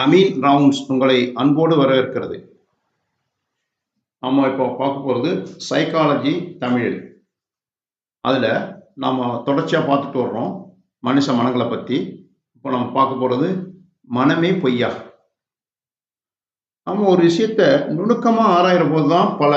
Ameen rounds உங்களை அன்போடு வரவேற்கிறது. நம்ம இப்போ பார்க்க போகிறது சைக்காலஜி தமிழ். அதில் நாம் தொடர்ச்சியாக பார்த்துட்டு வர்றோம். மனுஷ மனங்களை பற்றி இப்போ நம்ம பார்க்க போகிறது மனமே பொய்யா. நம்ம ஒரு விஷயத்த நுணுக்கமாக ஆராயிற போது தான் பல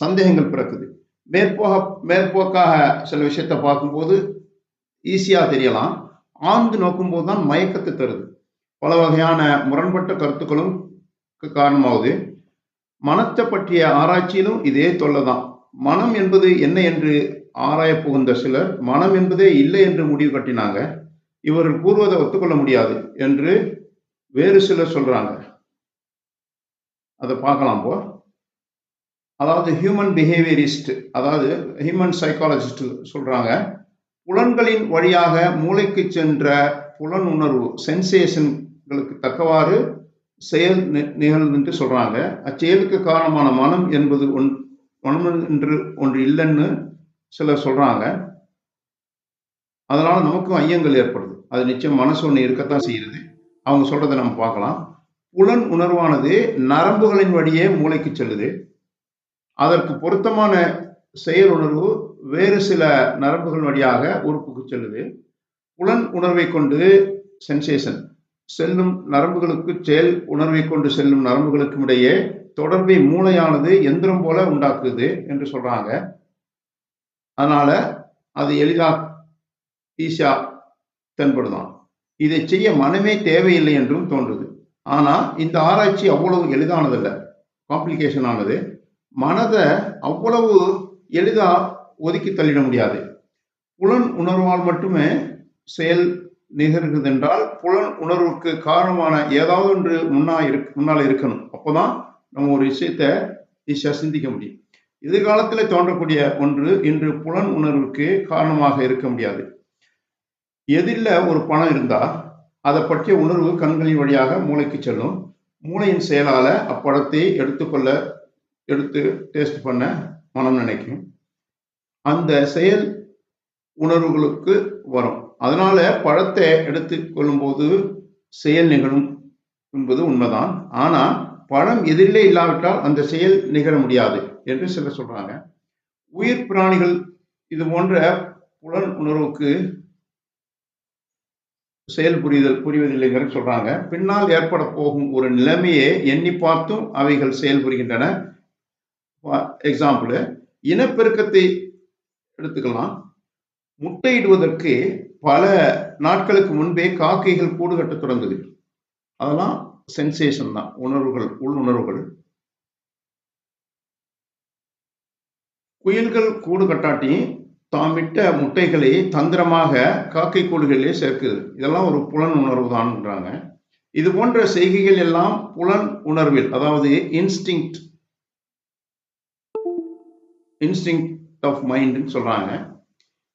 சந்தேகங்கள் பிறக்குது. மேற்போக மேற்போக்காக சில விஷயத்த பார்க்கும்போது ஈஸியாக தெரியலாம். ஆழ்ந்து நோக்கும்போது தான் மயக்கத்தை தருது. பல வகையான முரண்பட்ட கருத்துக்களும் காரணமாகுது. மனத்தை பற்றிய ஆராய்ச்சியிலும் இதே தொல்லை தான் மனம் என்பது என்ன என்று ஆராய புகுந்த சிலர் மனம் என்பதே இல்லை என்று முடிவு கட்டினாங்க. இவர்கள் கூறுவதை ஒத்துக்கொள்ள முடியாது என்று வேறு சிலர் சொல்றாங்க. அதை பார்க்கலாம் போ. அதாவது ஹியூமன் பிஹேவியரிஸ்ட் அதாவது ஹியூமன் சைக்காலஜிஸ்ட் சொல்றாங்க. புலன்களின் வழியாக மூளைக்கு சென்ற புலன் உணர்வு சென்சேஷன் சென்சேஷன்களுக்கு தக்கவாறு செயல் நி- நிகழ்ந்து என்று சொல்றாங்க. அச்செயலுக்கு காரணமான மனம் என்பது ஒன் மனம் என்று ஒன்று இல்லைன்னு சிலர் சொல்றாங்க. அதனால நமக்கும் ஐயங்கள் ஏற்படுது. அது நிச்சயம் மனசு ஒன்று இருக்கத்தான் செய்யுது. அவங்க சொல்றதை நம்ம பார்க்கலாம். புலன் உணர்வானது நரம்புகளின் வழியே மூளைக்கு செல்லுது. அதற்கு பொருத்தமான செயல் உணர்வு வேறு சில நரம்புகள் வழியாக உறுப்புக்கு செல்லுது. புலன் உணர்வை கொண்டு சென்சேஷன் செல்லும் நரம்புகளுக்கு செயல் உணர்வை கொண்டு செல்லும் நரம்புகளுக்கும் இடையே தொடர்பை மூளையானது எந்திரம் போல உண்டாக்குது என்று சொல்றாங்க. அதனால அது எளிதா ஈஸியா தென்படுதான். இதை செய்ய மனமே தேவையில்லை என்றும் தோன்றுது. ஆனா இந்த ஆராய்ச்சி அவ்வளவு எளிதானதல்ல. காம்ப்ளிகேஷன் ஆனது. மனதை அவ்வளவு எளிதா ஒதுக்கி தள்ளிட முடியாது. புலன் உணர்வால் மட்டுமே செயல் நிகழ்கிறது என்றால் புலன் உணர்வுக்கு காரணமான ஏதாவது ஒன்று முன்னா இருக்கு முன்னால் இருக்கணும். அப்போதான் நம்ம ஒரு விஷயத்த ஈஸியா சிந்திக்க முடியும். எதிர்காலத்தில் தோன்றக்கூடிய ஒன்று இன்று புலன் உணர்வுக்கு காரணமாக இருக்க முடியாது. எதிரில் ஒரு பணம் இருந்தால் அதை பற்றிய உணர்வு கண்களின் வழியாக மூளைக்கு செல்லும். மூளையின் செயலால் அப்படத்தை எடுத்துக்கொள்ள எடுத்து டேஸ்ட் பண்ண மனம் நினைக்கும். அந்த செயல் உணர்வுகளுக்கு வரும். அதனால பழத்தை எடுத்து கொள்ளும்போது செயல் நிகழும் என்பது உண்மைதான். ஆனால் பழம் எதிரிலே இல்லாவிட்டால் அந்த செயல் நிகழ முடியாது என்று சிலர் சொல்றாங்க. உயிர் பிராணிகள் இது போன்ற புலன் உணர்வுக்கு செயல் புரிதல் புரிவதில்லைங்கிற சொல்றாங்க. பின்னால் ஏற்பட போகும் ஒரு நிலைமையை எண்ணி பார்த்தும் அவைகள் செயல் புரிகின்றன. எக்ஸாம்பிள் இனப்பெருக்கத்தை எடுத்துக்கலாம். முட்டையிடுவதற்கு பல நாட்களுக்கு முன்பே காக்கைகள் கூடு கட்டத் தொடங்குது. அதெல்லாம் சென்சேஷன் தான். உணர்வுகள் உள்ளுணர்வுகள். குயில்கள் கூடு கட்டாட்டி தாமிட்ட முட்டைகளை தந்திரமாக காக்கை கூடுகளிலே சேர்க்குது. இதெல்லாம் ஒரு புலன் உணர்வு தான்ன்றாங்க. இது போன்ற செய்கைகள் எல்லாம் புலன் உணர்வில் அதாவது இன்ஸ்டிங் இன்ஸ்டிங் ஆஃப் மைண்டுன்னு சொல்றாங்க.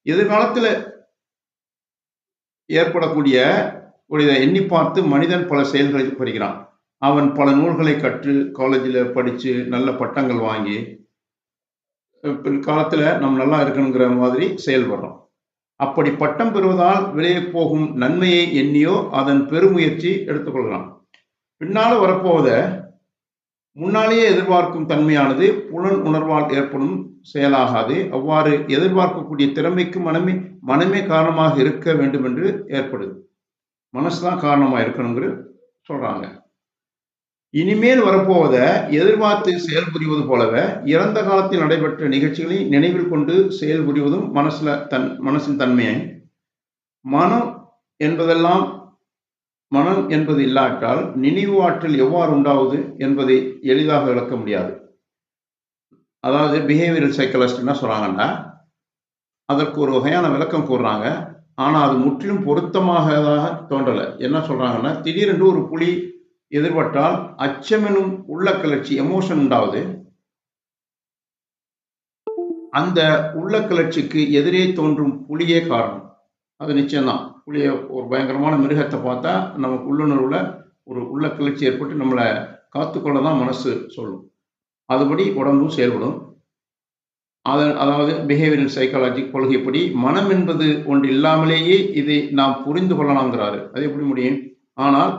எதிர்காலத்துல ஏற்படக்கூடிய உடைய எண்ணி பார்த்து மனிதன் பல செயல்களை புரிகிறான். அவன் பல நூல்களை கற்று காலேஜில் படித்து நல்ல பட்டங்கள் வாங்கி பிற்காலத்தில் நம்ம நல்லா இருக்கணுங்கிற மாதிரி செயல்படுறோம் அப்படி பட்டம் பெறுவதால் விளைய போகும் நன்மையை எண்ணியோ அதன் பெருமுயற்சி எடுத்துக்கொள்கிறான். பின்னால் வரப்போவத முன்னாலேயே எதிர்பார்க்கும் தன்மையானது புலன் உணர்வால் ஏற்படும் செயலாகாது. அவ்வாறு எதிர்பார்க்கக்கூடிய திறமைக்கு மனமே மனமே காரணமாக இருக்க வேண்டும் என்று ஏற்படுது. மனசுதான் காரணமாக இருக்கணுங்கிற சொல்றாங்க. இனிமேல் வரப்போவத எதிர்பார்த்து செயல்புரிவது போலவே இறந்த காலத்தில் நடைபெற்ற நிகழ்ச்சிகளை நினைவில் கொண்டு செயல்புரிவதும் மனசுல தன் மனசின் தன்மையை. மனம் என்பதெல்லாம் மனம் என்பது இல்லாட்டால் நினைவு ஆற்றல் எவ்வாறு உண்டாவது என்பதை எளிதாக விளக்க முடியாது. அதாவது பிஹேவியரல் சைக்கலஸ்ட் என்ன சொல்றாங்கன்னா அதற்கு ஒரு வகையான விளக்கம் கூறுறாங்க. ஆனால் அது முற்றிலும் பொருத்தமாகதாக தோன்றலை. என்ன சொல்றாங்கன்னா திடீரென்று ஒரு புலி எதிர்பட்டால் அச்சமெனும் உள்ள கிளர்ச்சி எமோஷன் உண்டாவது அந்த உள்ள கிளர்ச்சிக்கு எதிரே தோன்றும் புலியே காரணம். அது நிச்சயம்தான். புளிய ஒரு பயங்கரமான மிருகத்தை பார்த்தா நமக்கு உள்ளுணர்வில் ஒரு உள்ள கிளர்ச்சி ஏற்பட்டு நம்மளை காத்துக்கொள்ள தான் மனசு சொல்லும். அதுபடி உடம்பும் செயல்படும். அதன் அதாவது பிஹேவியரல் சைக்காலஜி கொள்கைப்படி மனம் என்பது ஒன்று இல்லாமலேயே இதை நாம் புரிந்து கொள்ளலாம்ங்கிறாரு. அது எப்படி முடியும்? ஆனால்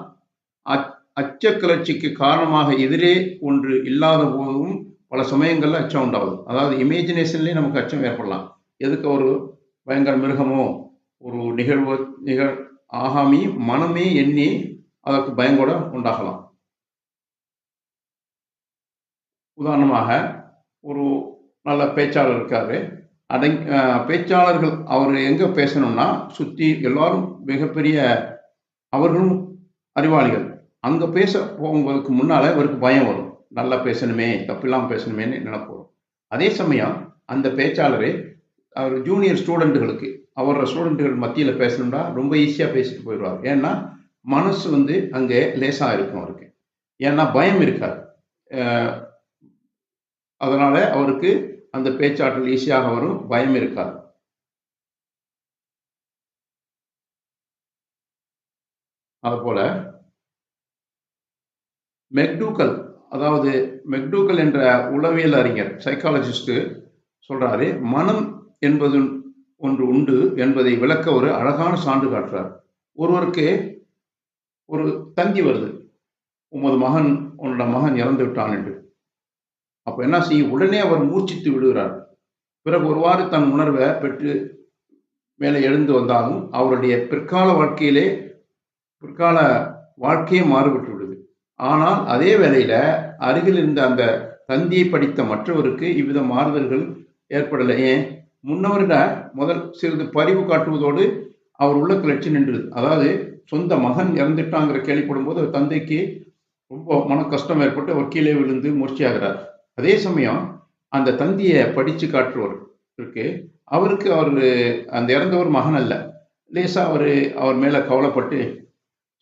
அச்ச கிளர்ச்சிக்கு காரணமாக எதிரே ஒன்று இல்லாத போதும் பல சமயங்களில் அச்சம் உண்டாகுது. அதாவது இமேஜினேஷன்லேயே நமக்கு அச்சம் ஏற்படலாம். எதுக்கு ஒரு பயங்கர மிருகமோ ஒரு நிகழ்வு நிகழ் ஆகாமி மனமே எண்ணி அதற்கு பயங்கூட உண்டாகலாம். உதாரணமாக ஒரு நல்ல பேச்சாளர் இருக்காரு. அடங் பேச்சாளர்கள் அவர் எங்கே பேசணும்னா சுற்றி எல்லாரும் மிகப்பெரிய அவர்களும் அறிவாளிகள். அங்கே பேச போகும்போதுக்கு முன்னால் இவருக்கு பயம் வரும். நல்லா பேசணுமே தப்பில்லாமல் பேசணுமேன்னு நினைப்போம். அதே சமயம் அந்த பேச்சாளரே அவர் ஜூனியர் ஸ்டூடெண்ட்டுகளுக்கு அவரோட ஸ்டூடெண்ட்டுகள் மத்தியில் பேசணும்னா ரொம்ப ஈஸியாக பேசிட்டு போயிடுவார். ஏன்னா மனசு வந்து அங்கே லேசாக இருக்கும் அவருக்கு. ஏன்னா பயம் இருக்காது. அதனால அவருக்கு அந்த பேச்சாற்றல் ஈஸியாக வரும் பயம் இருக்காது. அதுபோல மெக்டூக்கல் அதாவது மெக்டூக்கல் என்ற உளவியல் அறிஞர் சைக்காலஜிஸ்ட்டு சொல்கிறாரு மனம் என்பது ஒன்று உண்டு என்பதை விளக்க ஒரு அழகான சான்று காட்டுறார். ஒருவருக்கு ஒரு தந்தி வருது. உமது மகன் உன்னோட மகன் இறந்து விட்டான் என்று. அப்ப என்ன செய்யும்? உடனே அவர் மூர்ச்சித்து விடுகிறார். பிறகு ஒருவாறு தன் உணர்வை பெற்று மேலே எழுந்து வந்தாலும் அவருடைய பிற்கால வாழ்க்கையிலே பிற்கால வாழ்க்கையே மாறுபட்டு விடுது ஆனால் அதே வேளையில அருகில் இருந்த அந்த தந்தியை படித்த மற்றவருக்கு இவ்வித மாறுதல்கள் ஏற்படலை. ஏன்? முன்னவரிட முதல் சிறிது பரிவு காட்டுவதோடு அவர் உள்ள கிளர்ச்சி நின்றது. அதாவது சொந்த மகன் இறந்துட்டாங்கிற கேள்விப்படும் போது அவர் தந்தைக்கு ரொம்ப மன கஷ்டம் ஏற்பட்டு அவர் கீழே விழுந்து மூர்ச்சியாகிறார். அதே சமயம் அந்த தந்தியை படித்து காட்டுறவர் இருக்கு அவருக்கு அவர் அந்த இறந்தவர் மகன் அல்ல. லேசாக அவர் அவர் மேலே கவலைப்பட்டு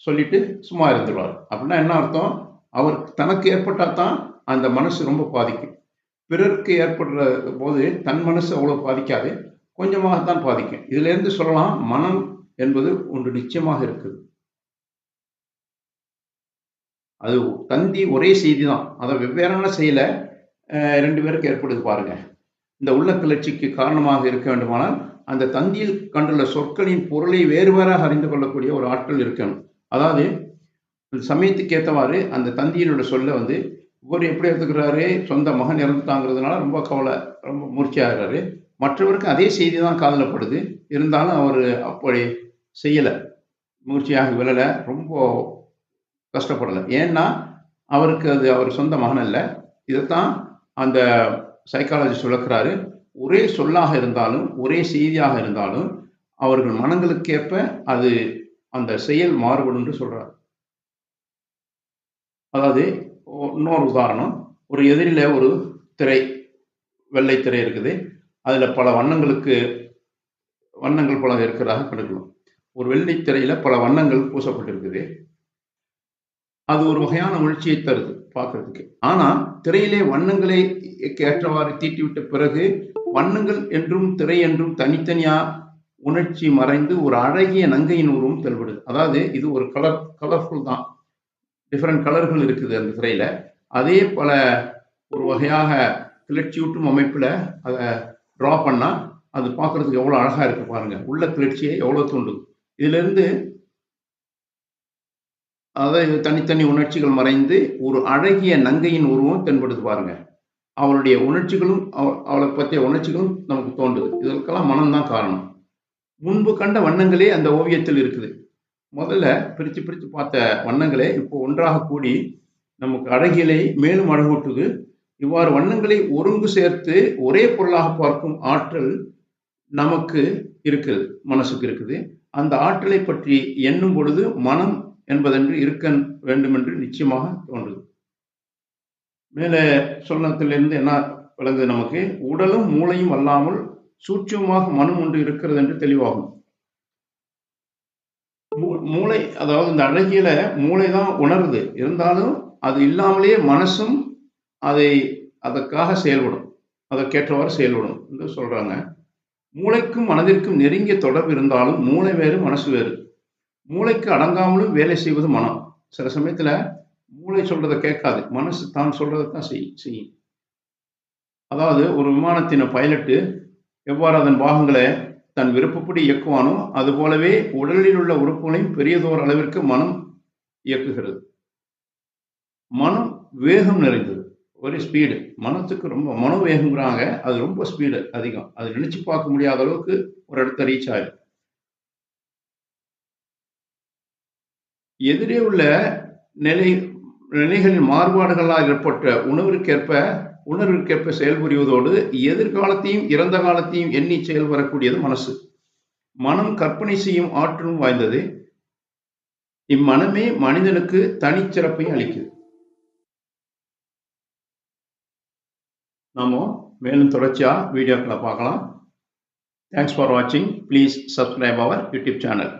சொல்லிட்டு சும்மா இருந்துடுவார் அப்படின்னா என்ன அர்த்தம்? அவர் தனக்கு ஏற்பட்டால் தான் அந்த மனசு ரொம்ப பாதிக்கும். பிறருக்கு ஏற்படுற போது தன் மனசு அவ்வளோ பாதிக்காது. கொஞ்சமாகத்தான் பாதிக்கும். இதுல இருந்து சொல்லலாம் மனம் என்பது ஒன்று நிச்சயமாக இருக்குது. அது தந்தி ஒரே செய்தி தான் அதை வெவ்வேறான செயலை ரெண்டு பேருக்கு ஏற்படுது பாருங்க. இந்த உள்ள கிளர்ச்சிக்கு காரணமாக இருக்க வேண்டுமானால் அந்த தந்தியில் கண்டுள்ள சொற்களின் பொருளை வேறு வேறாக அறிந்து கொள்ளக்கூடிய ஒரு ஆற்றல் இருக்கணும். அதாவது சமயத்துக்கு ஏற்றவாறு அந்த தந்தியினோட சொல்ல வந்து இவர் எப்படி எடுத்துக்கிறாரு? சொந்த மகன் இறந்துட்டாங்கிறதுனால ரொம்ப கவலை ரொம்ப மூர்ச்சியாகிறாரு. மற்றவருக்கு அதே செய்தி தான் காதலப்படுது. இருந்தாலும் அவர் அப்படி செய்யலை. மூர்ச்சியாக விழலை. ரொம்ப கஷ்டப்படலை. ஏன்னா அவருக்கு அது அவர் சொந்த மகன் அல்ல. இதைத்தான் அந்த சைக்காலஜிஸ்ட் விளக்குறாரு. ஒரே சொல்லாக இருந்தாலும் ஒரே செய்தியாக இருந்தாலும் அவர்கள் மனங்களுக்கேற்ப அது அந்த செயல் மாறுபடும் என்று சொல்றார். அதாவது இன்னொரு உதாரணம். ஒரு எதிரில ஒரு திரை வெள்ளை திரை இருக்குது. அதுல பல வண்ணங்களுக்கு வண்ணங்கள் பல இருக்கிறதாக கண்டுக்கலாம் ஒரு வெள்ளை திரையில பல வண்ணங்கள் பூசப்பட்டிருக்குது. அது ஒரு வகையான உணர்ச்சியை தருது பார்க்கறதுக்கு. ஆனா திரையிலே வண்ணங்களை ஏற்றவாறு தீட்டிவிட்ட பிறகு வண்ணங்கள் என்றும் திரை என்றும் தனித்தனியா உணர்ச்சி மறைந்து ஒரு அழகிய நங்கையின் உருவம் தென்படுது. அதாவது இது ஒரு கலர் கலர்ஃபுல் தான். டிஃப்ரெண்ட் கலர்கள் இருக்குது அந்த திரையில அதே பல ஒரு வகையாக கிளர்ச்சியூட்டும் அமைப்புல அதை ட்ரா பண்ணா அது பார்க்கறதுக்கு எவ்வளோ அழகா இருக்கு பாருங்க. உள்ள கிளர்ச்சியை எவ்வளவு தூண்டும். இதுல இருந்து அதாவது தனித்தனி உணர்ச்சிகள் மறைந்து ஒரு அழகிய நங்கையின் உருவம் தென்படுது பாருங்க. அவளுடைய உணர்ச்சிகளும் அவ- அவளை பற்றிய உணர்ச்சிகளும் நமக்கு தோன்றுது. இதற்கெல்லாம் மனம்தான் காரணம். முன்பு கண்ட வண்ணங்களே அந்த ஓவியத்தில் இருக்குது. முதல்ல பிரித்து பிரித்து பார்த்த வண்ணங்களே இப்போ ஒன்றாக கூடி நமக்கு அழகியலை மேலும் அழகூட்டுது. இவ்வாறு வண்ணங்களை ஒருங்கு சேர்த்து ஒரே பொருளாக பார்க்கும் ஆற்றல் நமக்கு இருக்குது மனசுக்கு இருக்குது. அந்த ஆற்றலை பற்றி எண்ணும் பொழுது மனம் என்பதென்று இருக்க வேண்டும் என்று நிச்சயமாக தோன்றுது. மேலே சொல்லத்திலிருந்து என்ன விளங்குது நமக்கு? உடலும் மூளையும் அல்லாமல் சூட்சமாக மனம் ஒன்று இருக்கிறது என்று தெளிவாகும். மூளை அதாவது இந்த அழகியல மூளை தான் உணருது. இருந்தாலும் அது இல்லாமலேயே மனசும் அதை அதற்காக செயல்படும். அதற்கேற்றவாறு செயல்படும் என்று சொல்றாங்க. மூளைக்கும் மனதிற்கும் நெருங்கிய தொடர்பு இருந்தாலும் மூளை வேறு மனசு வேறு. மூளைக்கு அடங்காமலும் வேலை செய்வது மனம். சில சமயத்துல மூளை சொல்றதை கேட்காது. மனசு தான் சொல்றதை தான் செய் செய்யும். அதாவது ஒரு விமானத்தின பைலட்டு எவ்வாறு அதன் பாகங்களை தன் விருப்பப்படி இயக்குவானோ அதுபோலவே உடலில் உள்ள உறுப்புகளையும் பெரியதோர் அளவிற்கு மனம் இயக்குகிறது. மனம் வேகம் நிறைந்தது. ஒரு ஸ்பீடு மனத்துக்கு ரொம்ப மனோவேகங்கிறாங்க அது ரொம்ப ஸ்பீடு அதிகம். அது நினைச்சு பார்க்க முடியாத அளவுக்கு ஒரு இடத்த ரீச் ஆயிடும் எதிரே உள்ள நிலை நிலைகளின் மாறுபாடுகளால் ஏற்பட்ட உணவிற்கேற்ப உணர்விற்கேற்ப செயல்புரிவதோடு எதிர்காலத்தையும் இறந்த காலத்தையும் எண்ணி செயல்படக்கூடியது மனசு. மனம் கற்பனை செய்யும் ஆற்றலும் வாய்ந்தது. இம்மனமே மனிதனுக்கு தனிச்சிறப்பை அளிக்குது. நாம மேலும் தொடர்ச்சியா வீடியோக்களை பார்க்கலாம். தேங்க்ஸ் ஃபார் வாட்சிங் please subscribe our YouTube channel